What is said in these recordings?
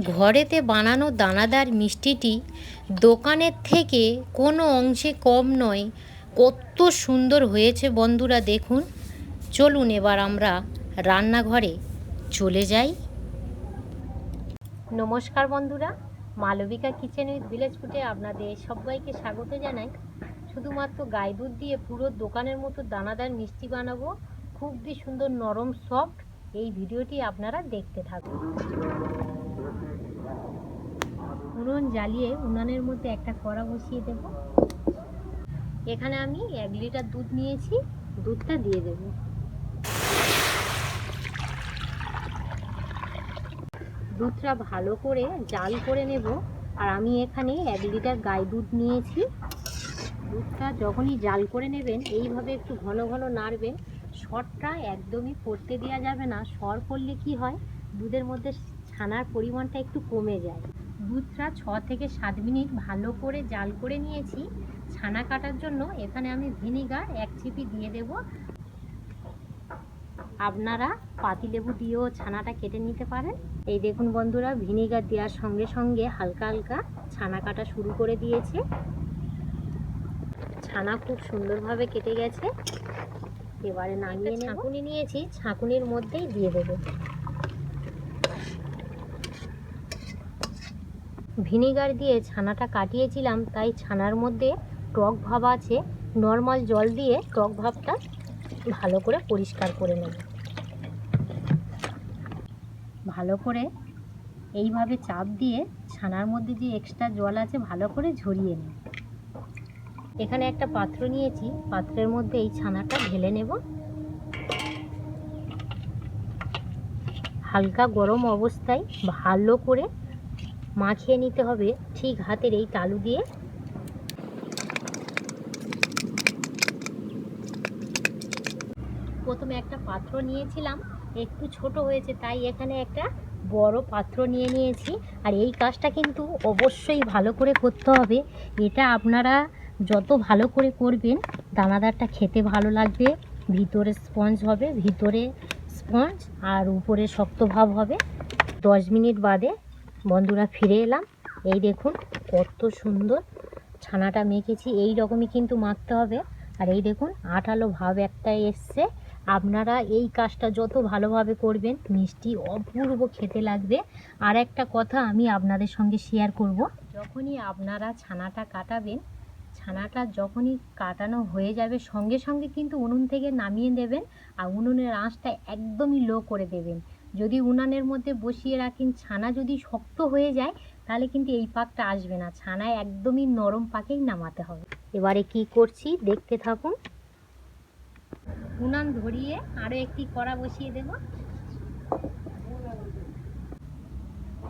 ঘরেতে বানানো দানাদার মিষ্টিটি দোকানের থেকে কোনো অংশে কম নয়, কত সুন্দর হয়েছে বন্ধুরা দেখুন। চলুন এবার আমরা রান্নাঘরে চলে যাই। নমস্কার বন্ধুরা, মালবিকা কিচেন উইথ ভিলেজ ফুটে আপনাদের সবাইকে স্বাগত জানাই। শুধুমাত্র গাই দুধ দিয়ে পুরো দোকানের মতো দানাদার মিষ্টি বানাবো, খুবই সুন্দর নরম সফট এই ভিডিওটি আপনারা দেখতে থাকুন। জ্বালিয়ে উনানের মধ্যে একটা কড়া বসিয়ে দেব। এখানে আমি এক লিটার দুধ নিয়েছি, দুধটা দিয়ে দেব। দুধটা ভালো করে জাল করে নেব। আর আমি এখানে এক লিটার গাই দুধ নিয়েছি। দুধটা যখনই জাল করে নেবেন, এইভাবে একটু ঘন ঘন নাড়বেন। সরটা একদমই পড়তে দেওয়া যাবে না। সর পড়লে কি হয়? দুধের মধ্যে ছানার পরিমাণটা একটু কমে যায়। দুধটা ছ থেকে সাত মিনিট ভালো করে জাল করে নিয়েছি। ছানা কাটার জন্য এখানে আমি ভিনিগার এক চিপি দিয়ে দেব। আপনারা পাতিলেবু দিয়েও ছানাটা কেটে নিতে পারেন। এই দেখুন বন্ধুরা ভিনিগার দেওয়ার সঙ্গে সঙ্গে হালকা হালকা ছানা কাটা শুরু করে দিয়েছে। ছানা খুব সুন্দরভাবে কেটে গেছে। এবারে নামিয়ে ছাঁকুনি নিয়েছি ছাঁকুনির মধ্যেই দিয়ে দেবো। ভিনিগার দিয়ে ছানাটা কাটিয়েছিলাম, তাই ছানার মধ্যে টক ভাব আছে। নর্মাল জল দিয়ে টক ভাবটা ভালো করে পরিষ্কার করে নেব। ভালো করে এইভাবে চাপ দিয়ে ছানার মধ্যে যে এক্সট্রা জল আছে, ভালো করে ঝরিয়ে নেব। এখানে একটা পাত্র নিয়েছি, পাত্রের মধ্যে এই ছানাটা ঢেলে নেব। হালকা গরম অবস্থায় ভালো করে মাখিয়ে নিতে হবে ঠিক হাতের এই তালু দিয়ে। প্রথমে একটা পাত্র নিয়েছিলাম, একটু ছোট হয়েছে, তাই এখানে একটা বড় পাত্র নিয়ে নিয়েছি। আর এই কাজটা কিন্তু অবশ্যই ভালো করে করতে হবে। এটা আপনারা যত ভালো করে করবেন, দানাদারটা খেতে ভালো লাগবে, ভিতরে স্পঞ্জ হবে, ভিতরে স্পঞ্জ আর উপরে শক্ত ভাব হবে। দশ মিনিট বাদে বন্ধুরা ফিরে এলাম। এই দেখুন, কত সুন্দর ছানাটা মেখেছি। এই রকমই কিন্তু মাখতে হবে। আর এই দেখুন, আঠালো ভাব একটা এসছে। আপনারা এই কাজটা যত ভালোভাবে করবেন, মিষ্টি অপূর্ব খেতে লাগবে। আর একটা কথা আমি আপনাদের সঙ্গে শেয়ার করব। যখনই আপনারা ছানাটা কাটাবেন, ছানাটা যখনই কাটানো হয়ে যাবে, সঙ্গে সঙ্গে কিন্তু উনুন থেকে নামিয়ে দেবেন। আর উনুনের আঁচটা একদমই লো করে দেবেন। যদি উনানের মধ্যে বসিয়ে রাখেন, ছানা যদি শক্ত হয়ে যায়, তাহলে কিন্তু এই পাকটা আসবে না। ছানায় একদমই নরম পাকেই নামাতে হবে। এবারে কি করছি দেখতে থাকুন। উনান ধরিয়ে আরও একটি কড়া বসিয়ে দেব।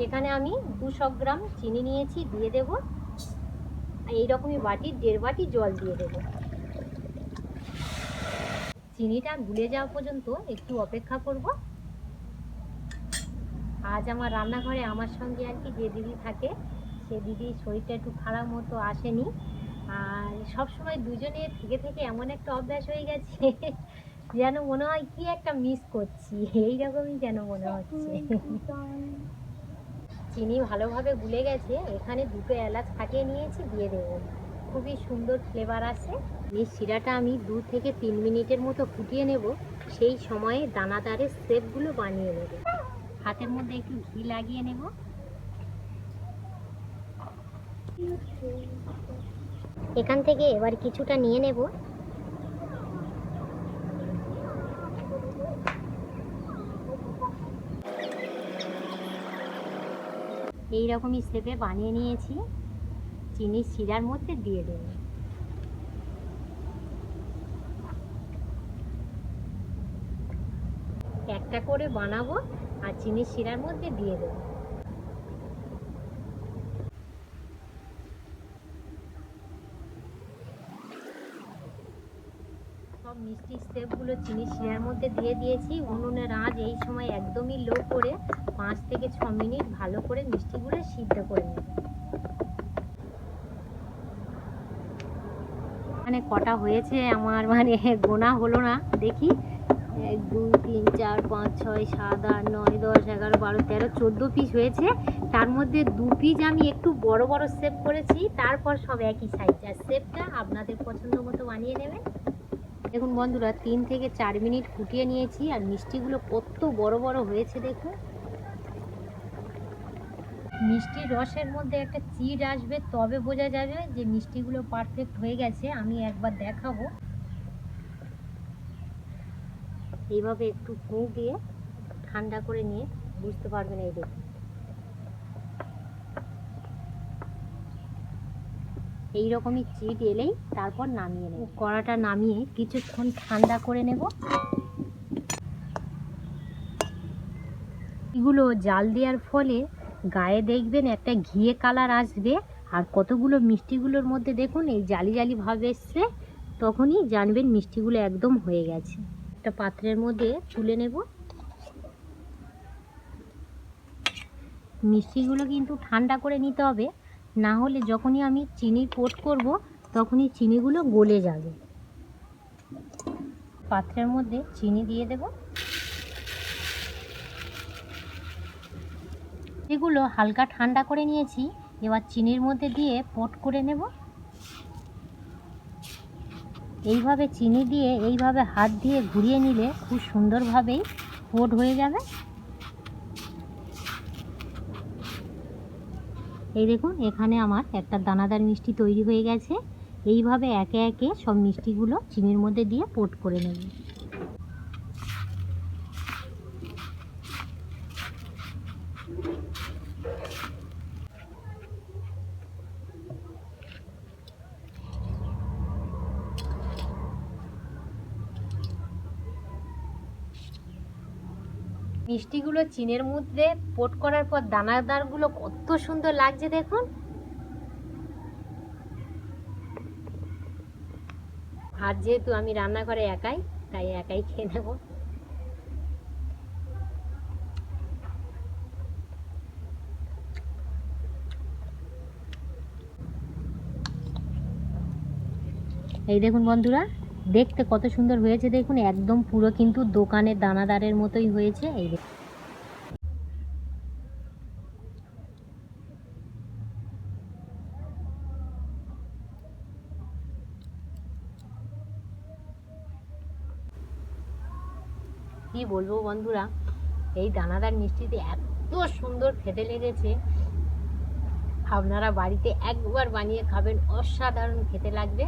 এখানে আমি দুশো গ্রাম চিনি নিয়েছি, দিয়ে দেব। এইরকমই বাটি, দেড় বাটি জল দিয়ে দেব। চিনিটা গুলে যাওয়া পর্যন্ত একটু অপেক্ষা করব। আজ আমার রান্নাঘরে আমার সঙ্গে আর কি যে দিদি থাকে, সে দিদির শরীরটা একটু খারাপ মতো আসেনি। আর সব সময় দুজনে থেকে থেকে এমন একটা অভ্যাস হয়ে গেছে যেন মনে হয় কি একটা মিস করছি এই রকমই যেন মনে হচ্ছে। চিনি ভালোভাবে গুলে গেছে, এখানে দুটো এলাচ ফাটিয়ে নিয়েছি, দিয়ে দেবো। খুবই সুন্দর ফ্লেভার আসে এই শিরাটা আমি দু থেকে তিন মিনিটের মতো ফুটিয়ে নেব, সেই সময়ে দানাদারের শেপগুলো বানিয়ে নেব। হাতের মধ্যে একটু ঘি লাগিয়ে নেব। এখান থেকে এবার কিছুটা নিয়ে নেব। এই রকমই শেপে বানিয়ে নিয়েছি। চিনি শিরার মধ্যে দিয়ে দেব। একটা করে বানাবো। আর চিনির শিরার মধ্যে দিয়ে দেবো। সব মিষ্টি স্টেপগুলো চিনি শিরার মধ্যে দিয়ে দিয়েছি। উনুনের আঁচ এই সময় একদমই লো করে পাঁচ থেকে ছ মিনিট ভালো করে মিষ্টিগুলো সিদ্ধ করে নেব। মানে কটা হয়েছে আমার মানে গোনা হলো না। দেখি এক, দুই, তিন, চার, পাঁচ, ছয়, সাত, আট, নয়, দশ, এগারো, বারো, তেরো, চোদ্দ পিস হয়েছে। তার মধ্যে দু পিস আমি একটু বড় বড় শেপ করেছি। তারপর সব একই সাইজ আর শেপটা আপনাদের পছন্দ মতো বানিয়ে নেবেন। দেখুন বন্ধুরা, তিন থেকে চার মিনিট ফুটিয়ে নিয়েছি। আর মিষ্টিগুলো কত বড় বড় হয়েছে দেখুন। মিষ্টির রসের মধ্যে একটা চিড় আসবে। তবে বোঝা যাবে যে মিষ্টিগুলো পারফেক্ট হয়ে গেছে। আমি একবার দেখাবো। এইভাবে একটু ফুঁ দিয়ে ঠান্ডা করে নিয়ে বুঝতে পারবেন এই দেখুন এইরকমই চিট এলেই তারপর নামিয়ে নেব। কড়াটা নামিয়ে কিছুক্ষণ ঠান্ডা করে নেব। এগুলো জাল দেওয়ার ফলে গায়ে দেখবেন একটা ঘিয়ে কালার আসবে আর কতগুলো মিষ্টিগুলোর মধ্যে দেখুন এই জালি জালি ভাব এসছে, তখনই জানবেন মিষ্টিগুলো একদম হয়ে গেছে। একটা পাত্রের মধ্যে তুলে নেব। মিষ্টিগুলো কিন্তু ঠান্ডা করে নিতে হবে। না হলে যখনই আমি চিনির কোট করব, তখনই চিনিগুলো গলে যাবে। পাত্রের মধ্যে চিনি দিয়ে দেব। এগুলো হালকা ঠান্ডা করে নিয়েছি। এবার চিনির মধ্যে দিয়ে পোট করে নেব। এইভাবে চিনি দিয়ে, এইভাবে হাত দিয়ে ঘুরিয়ে নিলে খুব সুন্দরভাবেই পোট হয়ে যাবে। এই দেখুন, এখানে আমার একটা দানাদার মিষ্টি তৈরি হয়ে গেছে। এইভাবে একে একে সব মিষ্টিগুলো চিনির মধ্যে দিয়ে পোট করে নেব। মিষ্টিগুলো চিনের মধ্যে পোট করার পর দানাদারগুলো কত সুন্দর লাগছে দেখুন। আর যেহেতু আমি রান্না করে একাই, তাই একাই খেয়ে নেব। এই দেখুন বন্ধুরা দেখতে কত সুন্দর হয়েছে, দেখুন, একদম পুরো কিন্তু দোকানের দানাদারের মতোই হয়েছে। এই কি বলব বন্ধুরা, এই দানাদার মিষ্টিতে এত সুন্দর খেতে লেগেছে। আপনারা বাড়িতে একবার বানিয়ে খাবেন, অসাধারণ খেতে লাগবে।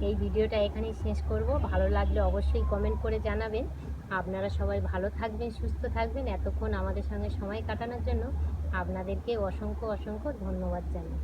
এই ভিডিওটা এখানেই শেষ করব। ভালো লাগলে অবশ্যই কমেন্ট করে জানাবেন। আপনারা সবাই ভালো থাকবেন, সুস্থ থাকবেন। এতক্ষণ আমাদের সঙ্গে সময় কাটানোর জন্য আপনাদেরকে অসংখ্য অসংখ্য ধন্যবাদ জানাই।